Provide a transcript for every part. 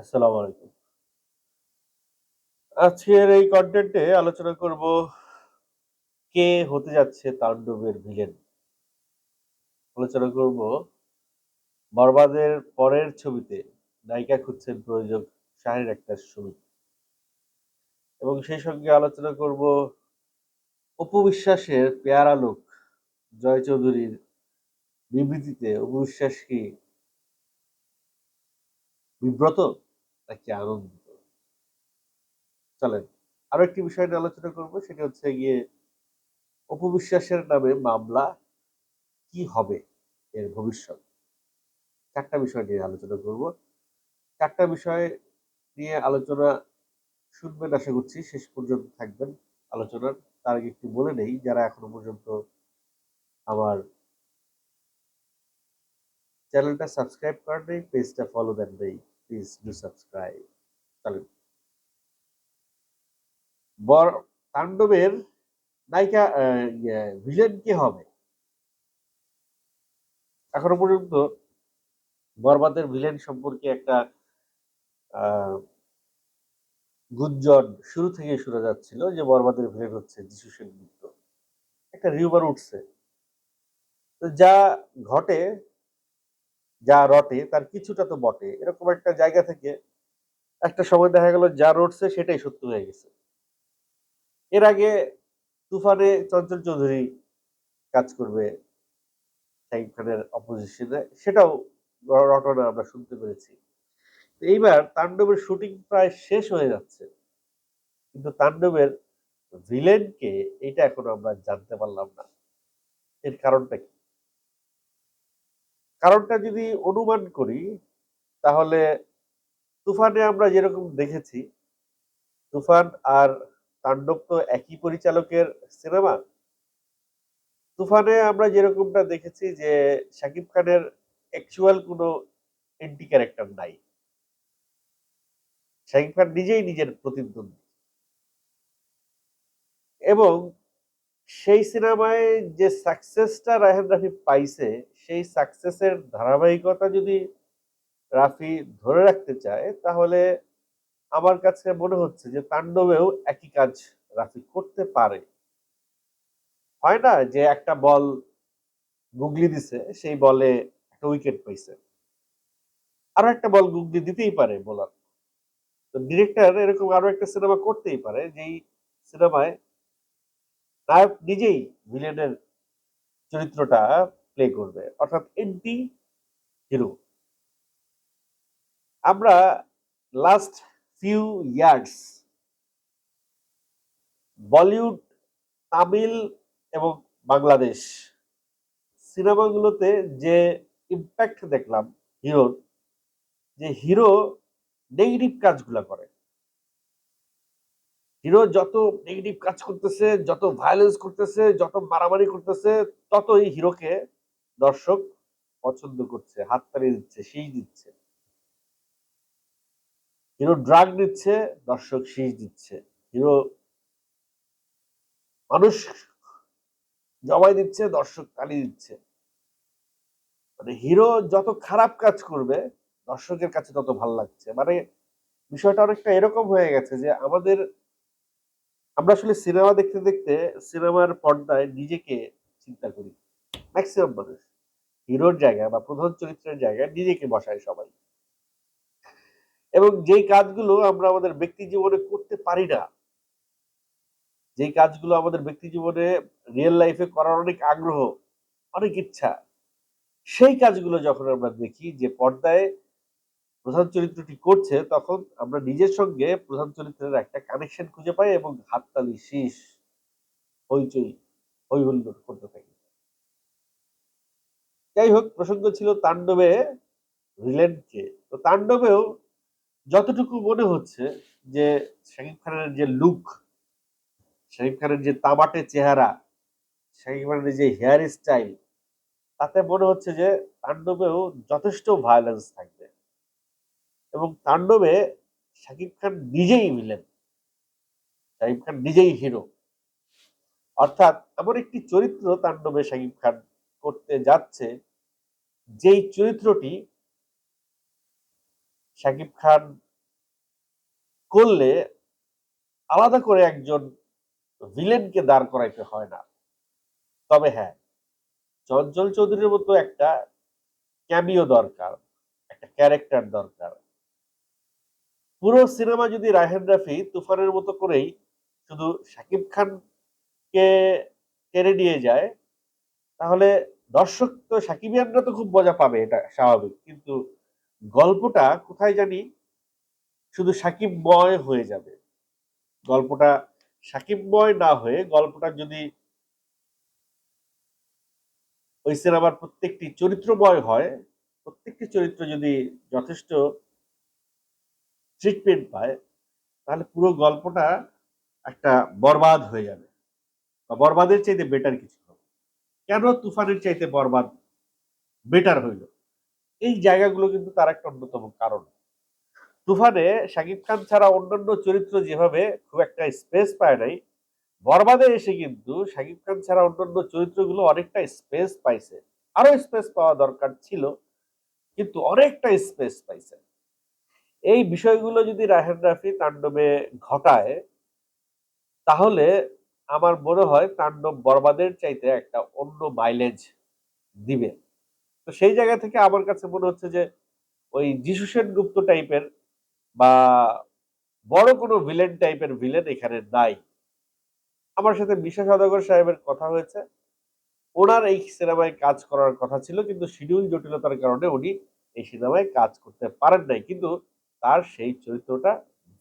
আসসালামু আলাইকুম। আজকের এই কন্টেন্টে আলোচনা করব কে হতে যাচ্ছে তাণ্ডবের ভিলেন আলোচনা করব বরবাদের পরের ছবিতে নায়িকা খুঁজছেন প্রযোজক শাহির একটা ছবি এবং সেই সঙ্গে আলোচনা করব অপু বিশ্বাসের পেয়ারা লোক জয় চৌধুরীর বিবৃতিতে। অপু বিশ্বাস কি বিব্রত? নাকি আনন্দিত চলেন, আরও একটি বিষয় নিয়ে আলোচনা করব, সেটা হচ্ছে গিয়ে অপবিশ্বাসের নামে মামলা কি হবে এর ভবিষ্যৎ? চারটা বিষয় নিয়ে আলোচনা করব। চারটা বিষয় নিয়ে আলোচনা শুনবেন, আশা করছি শেষ পর্যন্ত থাকবেন আলোচনার। তার আগে একটু বলে নেই, যারা এখনও পর্যন্ত আমার চ্যানেলটা সাবস্ক্রাইব করেন নেই পেজটা ফলো দেন নেই। প্লিজ ডু সাবস্ক্রাইব চলেন। বর তাণ্ডবের নায়িকা ভিলেন কে হবে? এখনও পর্যন্ত বরবাদের ভিলেন সম্পর্কে একটা গুঞ্জন শুরু থেকে শোনা যাচ্ছিল যে বরবাদের ভিলেন হচ্ছে যিশু সেনগুপ্ত। একটা রিউবার উঠছে। যা ঘটে যা রটে, তার কিছুটা তো বটে। এরকম একটা জায়গা থেকে একটা সময় দেখা গেল যা রটছে সেটাই সত্য হয়ে গেছে। এর আগে তুফানে চঞ্চল চৌধুরী কাজ করবে খানের অপোজিশনে সেটাও রটনা আমরা শুনতে পেরেছি। এইবার তাণ্ডবের শুটিং প্রায় শেষ হয়ে যাচ্ছে। কিন্তু তাণ্ডবের ভিলেনকে এটা এখনও আমরা জানতে পারলাম না। এর কারণটা কি? কারণটা যদি অনুমান করি, তাহলে তুফানে আমরা যেরকম দেখেছি, তুফান আর তাণ্ডব তো একই পরিচালকের সিনেমা। তুফানে আমরা যেরকমটা দেখেছি যে শাকিব খানের অ্যাকচুয়াল কোনো এন্টি ক্যারেক্টার নাই। শাকিব খান নিজেই নিজের প্রতিদ্বন্দ্বী। এবং সেই সিনেমায় যে সাকসেসটা রায়হান রাফি পাইছে সেই সাকসেসের ধারাবাহিকতা যদি রাফি ধরে রাখতে চায়, তাহলে আমার কাছে মনে হচ্ছে যে তাণ্ডবেও একই কাজ রাফি করতে পারে। হয় না যে একটা বল গুগলি দিছে, সেই বলে একটা উইকেট পাইছে। আরও একটা বল গুগলি দিতেই পারে বোলার তো ডিরেক্টর এরকম আরও একটা সিনেমা করতেই পারে, যেই সিনেমায় নায়ক নিজেই ভিলেনের চরিত্রটা প্লে করবে। অর্থাৎ এন্টি হিরো আমরা last few years Bollywood Tamil এবং বাংলাদেশ সিনেমাগুলোতে যে ইম্প্যাক্ট দেখলাম হিরোর যে হিরো নেগেটিভ কাজগুলা করে। হিরো যত নেগেটিভ কাজ করতেছে, যত ভায়োলেন্স করতেছে, যত মারামারি করতেছে, ততই হিরোকে দর্শক পছন্দ করছে হাততালি দিচ্ছে সেই দিচ্ছে। হিরো ড্রাগ নিচ্ছে, দর্শক শীষ দিচ্ছে। হিরো মানুষ জবাই দিচ্ছে, দর্শক তালি দিচ্ছে। মানে হিরো যত খারাপ কাজ করবে, দর্শকের কাছে তত ভালো লাগছে। মানে বিষয়টা অনেকটা এরকম হয়ে গেছে যে আমাদের, আমরা আসলে সিনেমা দেখতে দেখতে সিনেমার পর্দায় নিজেকে চিন্তা করি। ম্যাক্সিমাম মানুষ। হিরোর জায়গায় বা প্রধান চরিত্রের জায়গায় নিজেকে বসায় সবাই। এবং যেই কাজগুলো আমরা আমাদের ব্যক্তি জীবনে করতে পারি না, যেই কাজগুলো আমাদের ব্যক্তি জীবনে রিয়েল লাইফে করার অনেক আগ্রহ, অনেক ইচ্ছা, সেই কাজগুলো যখন আমরা দেখি যে পর্দায় প্রধান চরিত্রটি করছে, তখন আমরা নিজের সঙ্গে প্রধান চরিত্রের একটা কানেকশন খুঁজে পাই এবং হাততালি, শীষ, হইচই হই হুল্লোড় করতে থাকি। যাই হোক প্রসঙ্গ ছিল তাণ্ডবে ভিলেনকে তো তাণ্ডবেও যতটুকু মনে হচ্ছে যে শাকিব খানের যে লুক শাকিব খানের যে তামাটে চেহারা, শাকিব খানের যে হেয়ার স্টাইল তাতে মনে হচ্ছে যে তাণ্ডবেও যথেষ্ট ভায়োলেন্স থাকবে। এবং তাণ্ডবে শাকিব খান নিজেই ভিলেন শাকিব খান নিজেই হিরো অর্থাৎ এমন একটি চরিত্র তাণ্ডবে শাকিব খান করতে যাচ্ছে, যেই চরিত্রটি শাকিব খান করলে আলাদা করে একজন ভিলেনকে দাঁড় করাইতে হয় না। তবে হ্যাঁ চঞ্চল চৌধুরীর মতো একটা ক্যামিও দরকার, একটা ক্যারেক্টার দরকার। পুরো সিনেমা যদি রাহেন রাফি তুফানের মতো করেই শুধু শাকিব খানকে টেনে নিয়ে যায় তাহলে দর্শক তো সাকিবিয়ানরা তো খুব মজা পাবে, এটা স্বাভাবিক। কিন্তু গল্পটা কোথায় জানি শুধু সাকিবময় হয়ে যাবে। গল্পটা সাকিবময় না হয়ে গল্পটা যদি ওই সিনেমার প্রত্যেকটি চরিত্রময় হয়, প্রত্যেকটি চরিত্র যদি যথেষ্ট ট্রিটমেন্ট পায়, তাহলে পুরো গল্পটা একটা বরবাদ হয়ে যাবে। বা বরবাদের চাইতে বেটার কিছু। কেন তুফানের চাইতে বরবাদ বেটার হইল? এই জায়গাগুলো কিন্তু তার একটা অন্যতম কারণ। তুফানে শাকিব খান ছাড়া অন্যান্য চরিত্র যেভাবে খুব একটা স্পেস পায় নাই, বরবাদে এসে কিন্তু শাকিব খান ছাড়া অন্যান্য চরিত্রগুলো অনেকটা স্পেস পাইছে। আরও স্পেস পাওয়া দরকার ছিল, কিন্তু অনেকটা স্পেস পাইছে। এই বিষয়গুলো যদি রাহেন রাফি তাণ্ডবে ঘটায়, তাহলে আমার মনে হয় তাণ্ডব বরবাদের চাইতে একটা অন্য মাইলেজ দিবে। তো সেই জায়গা থেকে আমার কাছে মনে হচ্ছে যে, ওই যিশু সেন গুপ্ত টাইপের বা বড় কোনো ভিলেন টাইপের ভিলেন এখানে নাই। আমার সাথে বিশা সদাগর সাহেবের কথা হয়েছে। ওনার এই সিনেমায় কাজ করার কথা ছিল, কিন্তু শিডিউল জটিলতার কারণে উনি এই সিনেমায় কাজ করতে পারেন নাই। কিন্তু তার সেই চরিত্রটা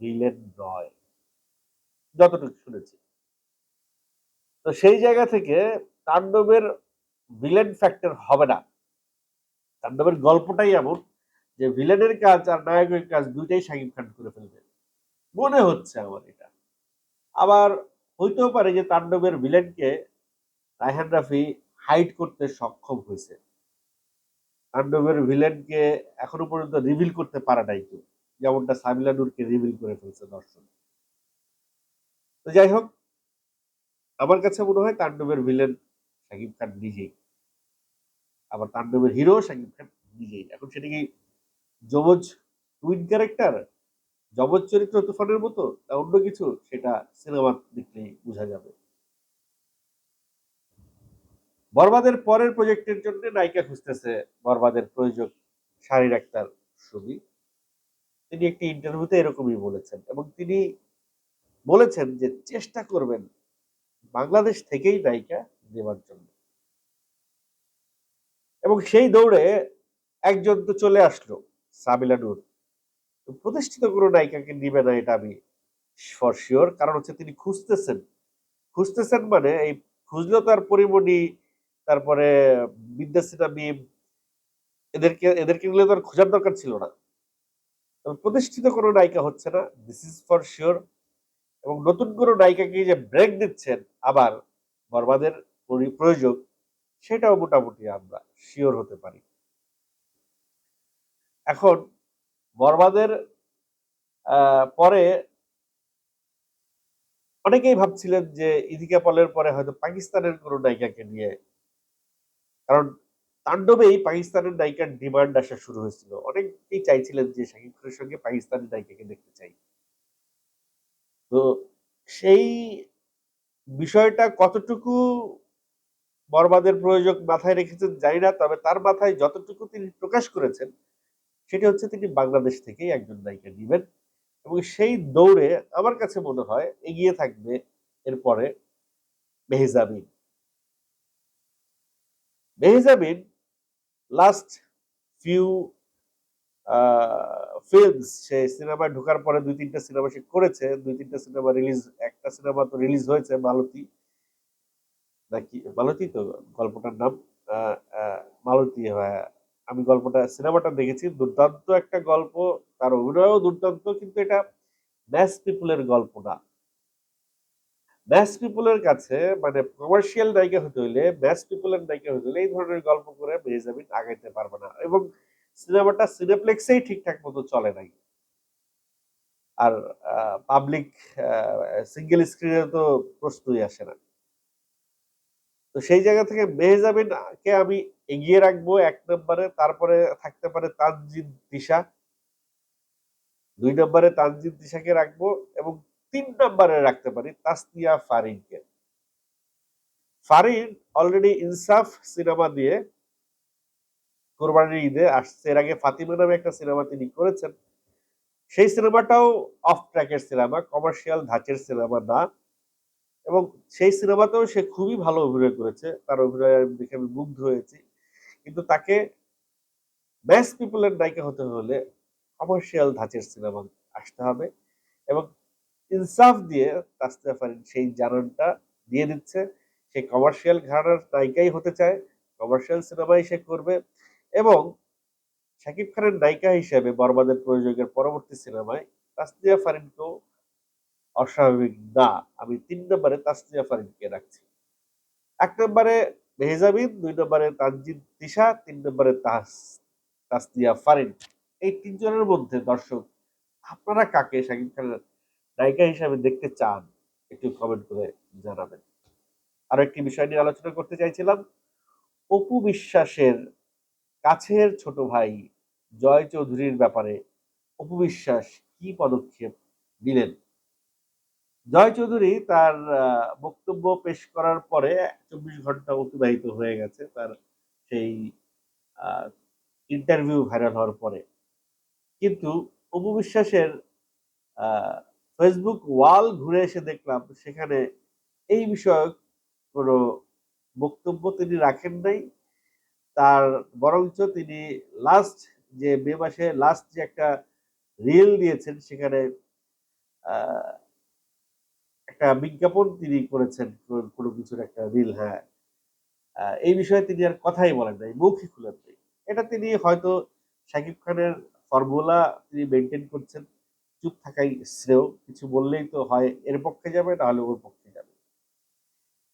ভিলেন নয়। যতটুকু শুনেছি। তো সেই জায়গা থেকে তাণ্ডবের ভিলেন ফ্যাক্টর হবে না। তাণ্ডবের গল্পটাই এমন যে ভিলেনের কাজ আর নায়কের কাজ দুইটাই শাকিব খান করে ফেলবে। মনে হচ্ছে আমার এটা। আবার হইতেও পারে যে তাণ্ডবের ভিলেনকে রায়হান রাফি হাইড করতে সক্ষম হয়েছে। তাণ্ডবের ভিলেনকে এখনও পর্যন্ত রিভিল করতে পারে নাই কেউ। যেমনটা সামিলা নূরকে রিভিল করে ফেলছে দর্শক তো যাই হোক আমার কাছে মনে হয় তাণ্ডবের ভিলেন শাকিব খান নিজেই। আবার তাণ্ডবের হিরো শাকিব খান নিজেই। এখন সেটা কি যমজ টুইন ক্যারেক্টার যমজ চরিত্র তুফানের মতো না অন্য কিছু? সেটা সিনেমা দেখলেই বোঝা যাবে। বরবাদের পরের প্রজেক্টের জন্য নায়িকা খুঁজতেছে বরবাদের প্রয়োজক শারীর আক্তার ছবি। তিনি একটি ইন্টারভিউতে এরকমই বলেছেন এবং তিনি বলেছেন যে, চেষ্টা করবেন বাংলাদেশ থেকেই নায়িকা দেওয়ার জন্য। এবং সেই দৌড়ে একজন তো চলে আসলো, সাবিলা নূর। প্রতিষ্ঠিত কোনো নায়িকাকে নিবে না এটা আমি ফর শিওর কারণ হচ্ছে তিনি খুঁজতেছেন। খুঁজতেছেন মানে এই খুঁজলেও তার পরিমণি, তারপরে বিদ্যাসিনা মিম এদেরকে এদেরকে নিলে তো আর খোঁজার দরকার ছিল না। প্রতিষ্ঠিত কোনো নায়িকা হচ্ছে না দিস ইজ ফর শিওর এবং নতুন কোনো নায়িকাকে যে ব্রেক দিচ্ছেন আবার বরবাদের পরি- প্রয়োজক, সেটাও মোটামুটি আমরা শিওর হতে পারি। এখন বরবাদের পরে অনেকেই ভাবছিলেন যে ইদিকা পলের পরে হয়তো পাকিস্তানের কোনো নায়িকাকে নিয়ে, কারণ তাণ্ডবেই পাকিস্তানের নায়িকার ডিমান্ড আসা শুরু হয়েছিল। অনেকেই চাইছিলেন যে শাকিব খানের সঙ্গে পাকিস্তানের নায়িকাকে দেখতে চাই। তো সেই বিষয়টা কতটুকু বরবাদের প্রয়োজক মাথায় রেখেছেন জানি না, তবে তার মাথায় যতটুকু তিনি প্রকাশ করেছেন, সেটি হচ্ছে তিনি বাংলাদেশ থেকেই একজন নায়িকা নেবেন এবং সেই দৌড়ে আমার কাছে মনে হয় এগিয়ে থাকবে এরপরে Mehjabin Mehjabin last few films সে সিনেমায় ঢোকার পরে দুই তিনটা সিনেমা সে করেছে, দুই তিনটা সিনেমা রিলিজ একটা সিনেমা তো রিলিজ হয়েছে, মালতী। নাকি, মালতী তো গল্পটার নাম। মালতী হ্যাঁ। আমি গল্পটা সিনেমাটা দেখেছি, দুর্দান্ত একটা গল্প, তার অভিনয়ও দুর্দান্ত, কিন্তু এটা ম্যাস পিপুলের গল্প না। ম্যাস পিপুলের কাছে মানে কমার্শিয়াল নায়িকা হতে হইলে ম্যাস পিপুলের নায়িকা হতে হলে এই ধরনের গল্প করে মেহজাবিন আগাইতে পারবে না। এবং সিনেমাটা সিনেপ্লেক্সেই ঠিকঠাক মতো চলে নাই। আর পাবলিক সিঙ্গেল স্ক্রিনে তো প্রশ্নই আসে না। তো সেই জায়গা থেকে মেহজাবিন কে আমি এগিয়ে রাখব এক নম্বরে, তারপরে থাকতে পারে তানজিন দিশা দুই নম্বরে তানজিদ দিশাকে রাখব এবং তিন নম্বরে রাখতে পারি তাসনিয়া ফারিনকে। ফারিন অলরেডি ইনসাফ সিনেমা দিয়ে কোরবানির ঈদে আসছে। এর আগে ফাতিমা নামে একটা সিনেমা তিনি করেছেন। সেই সিনেমাটাও অফ ট্র্যাকের সিনেমা কমার্শিয়াল ধাঁচের সিনেমা না। এবং সেই সিনেমাতেও সে খুবই ভালো অভিনয় করেছে। তার অভিনয় দেখে আমি মুগ্ধ হয়েছি। কিন্তু তাকে ব্যাস পিপলের নায়িকা হতে হলে কমার্শিয়াল ধাঁচের সিনেমা আসতে হবে এবং ইনসাফ দিয়ে তাসনিয়া ফারিন সেই জানানটা দিয়ে দিচ্ছে। সে কমার্শিয়াল ঘরানার নায়িকাই হতে চায়। কমার্শিয়াল সিনেমাই সে করবে। এবং শাকিব খানের নায়িকা হিসেবে বরবাদের প্রয়োজকের পরবর্তী সিনেমায় তাসনিয়া ফারিনকেও অস্বাভাবিক না, আমি তিন নম্বরে তাসনিয়া ফারিনকে রাখছি। এক নম্বরে মেহজাবিন দুই নম্বরে তানজিদ তিশা, তিন নম্বরে তাস, তাসনিয়া ফারিন। এই তিনজনের মধ্যে দর্শক, আপনারা কাকে শাকিব খানের নায়িকা হিসাবে দেখতে চান একটু কমেন্ট করে জানাবেন। আরও একটি বিষয় নিয়ে আলোচনা করতে চাইছিলাম, অপু বিশ্বাসের কাছের ছোট ভাই জয় চৌধুরীর ব্যাপারে অপু বিশ্বাস কি পদক্ষেপ নিলেন? জয় চৌধুরী তার বক্তব্য পেশ করার পরে চব্বিশ ঘণ্টা অতিবাহিত হয়ে গেছে তার সেই ইন্টারভিউ ভাইরাল হওয়ার পরে। কিন্তু অপু বিশ্বাসের ফেসবুক ওয়াল ঘুরে এসে দেখলাম সেখানে এই বিষয়ক কোনো বক্তব্য তিনি রাখেন নাই। তার বরঞ্চ তিনি লাস্ট যে মে মাসে লাস্ট যে একটা রিল দিয়েছেন, সেখানে একটা বিজ্ঞাপন তিনি করেছেন, কোনো কিছুর একটা রিল হ্যাঁ। এই বিষয়ে তিনি আর কথাই বলেন নাই, মুখই খুলেন নাই। এটা তিনি হয়তো শাকিব খানের ফর্মুলা তিনি মেনটেন করছেন, চুপ থাকাই শ্রেয়, কিছু বললেই তো হয়, এর পক্ষে যাবে, না হলে ওর পক্ষে যাবে।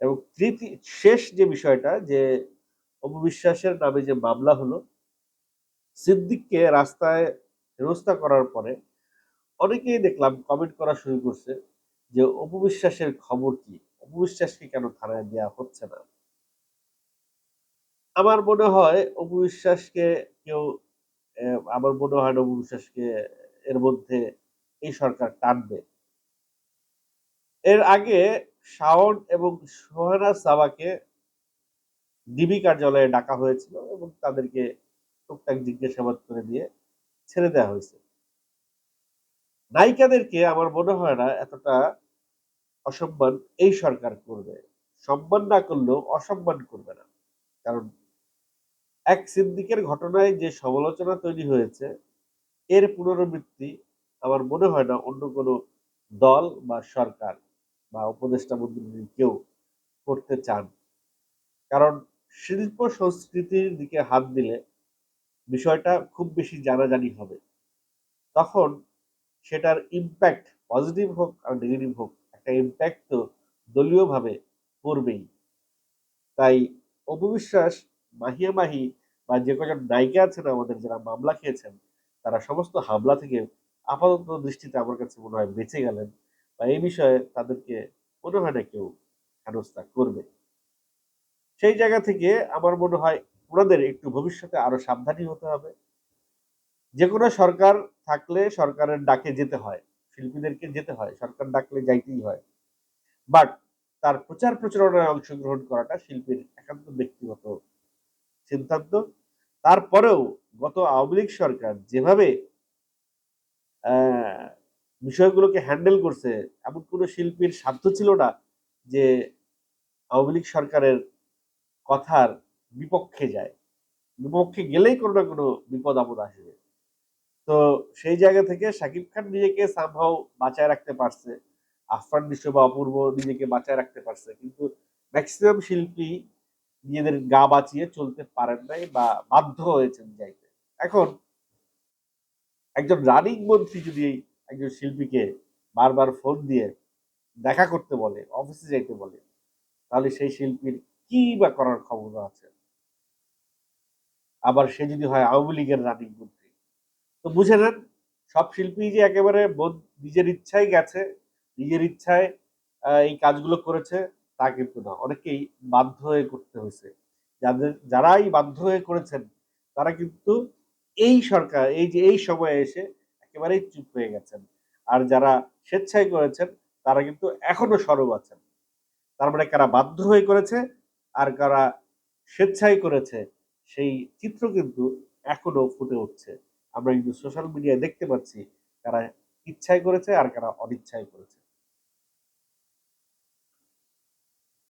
এবং তৃতীয় শেষ যে বিষয়টা, যে অপবিশ্বাসের নামে যে মামলা হলো, সিদ্দিককে রাস্তায় হেনস্থা করার পরে অনেকেই দেখলাম কমেন্ট করা শুরু করছে যে অপবিশ্বাসের খবর কি? অপবিশ্বাসকে কেন থানায় দেওয়া হচ্ছে না? আমার মনে হয় অপবিশ্বাসকে কেউ আমার মনে হয় না অপবিশ্বাসকে এর মধ্যে এই সরকার টানবে। এর আগে শাওন এবং সোহানা সাবাকে ডিবি কার্যালয়ে ডাকা হয়েছিল এবং তাদেরকে টুকটাক জিজ্ঞাসাবাদ করে দিয়ে ছেড়ে দেওয়া হয়েছে। নায়িকাদেরকে আমার মনে হয় না এতটা অসম্মান এই সরকার করবে। সম্মান না করলেও অসম্মান করবে না। কারণ এক সিদ্দিকের ঘটনায় যে সমালোচনা তৈরি হয়েছে, এর পুনরাবৃত্তি আমার মনে হয় না অন্য কোনো দল বা সরকার বা উপদেষ্টা মন্ত্রী কেউ করতে চান। কারণ শিল্প সংস্কৃতির দিকে হাত দিলে বিষয়টা খুব বেশি জানাজানি হবে। তখন সেটার ইম্প্যাক্ট পজিটিভ হোক আর নেগেটিভ হোক, একটা ইম্প্যাক্ট তো দলীয়ভাবে পড়বেই। তাই অপবিশ্বাস মাহিয়া মাহি বা যে কজন নায়িকা আছেন আমাদের, যারা মামলা খেয়েছেন, তারা সমস্ত হামলা থেকে আপাতত দৃষ্টিতে আমার কাছে মনে হয় বেঁচে গেলেন বা এই বিষয়ে তাদেরকে মনে হয় না কেউ হেনস্থা করবে। সেই জায়গা থেকে আমার মনে হয় ওনাদের একটু ভবিষ্যতে আরও সাবধানী হতে হবে। যে কোনো সরকার থাকলে সরকারের ডাকে যেতে হয়, শিল্পীদেরকে যেতে হয়, সরকার ডাকলে যাইতেই হয়। বাট তার প্রচার প্রচারণায় অংশগ্রহণ করাটা শিল্পীর একান্ত ব্যক্তিগত সিদ্ধান্ত। তারপরেও গত আওয়ামী লীগ সরকার যেভাবে বিষয়গুলোকে হ্যান্ডেল করছে, এমন কোনো শিল্পীর সাধ্য ছিল না যে আওয়ামী লীগ সরকারের কথার বিপক্ষে যায়। বিপক্ষে গেলেই কোনো না কোনো বিপদ আপদ আসবে। তো সেই জায়গা থেকে শাকিব খান নিজেকে সামহাও বাঁচায় রাখতে পারছে। আফরান নিশো বা অপূর্ব নিজেকে বাঁচায় রাখতে পারছে। কিন্তু ম্যাক্সিমাম শিল্পী নিজেদের গা বাঁচিয়ে চলতে পারেন নাই বা বাধ্য হয়েছেন যাইতে। এখন একজন রানিং মন্ত্রী যদি একজন শিল্পীকে বারবার ফোন দিয়ে দেখা করতে বলে অফিসে যাইতে বলে, তাহলে সেই শিল্পীর কি বা করার ক্ষমতা আছে? আবার সে যদি হয় আওয়ামী লীগের রানিং মন্ত্রী তো বুঝে নেন, সব শিল্পী যে একেবারে নিজের ইচ্ছায় গেছে, নিজের ইচ্ছায় এই কাজগুলো করেছে, তা কিন্তু না। অনেকেই বাধ্য হয়ে করতে হয়েছে। যাদের, যারাই বাধ্য হয়ে করেছেন, তারা কিন্তু এই সরকার, এই যে, এই সময়ে এসে একেবারেই চুপ হয়ে গেছেন। আর যারা স্বেচ্ছায় করেছেন, তারা কিন্তু এখনও সরব আছেন। তার মানে কারা বাধ্য হয়ে করেছে আর কারা স্বেচ্ছায় করেছে, সেই চিত্র কিন্তু এখনও ফুটে উঠছে। আমরা কিন্তু সোশ্যাল মিডিয়ায় দেখতে পাচ্ছি কারা ইচ্ছায় করেছে আর কারা অনিচ্ছায় করেছে।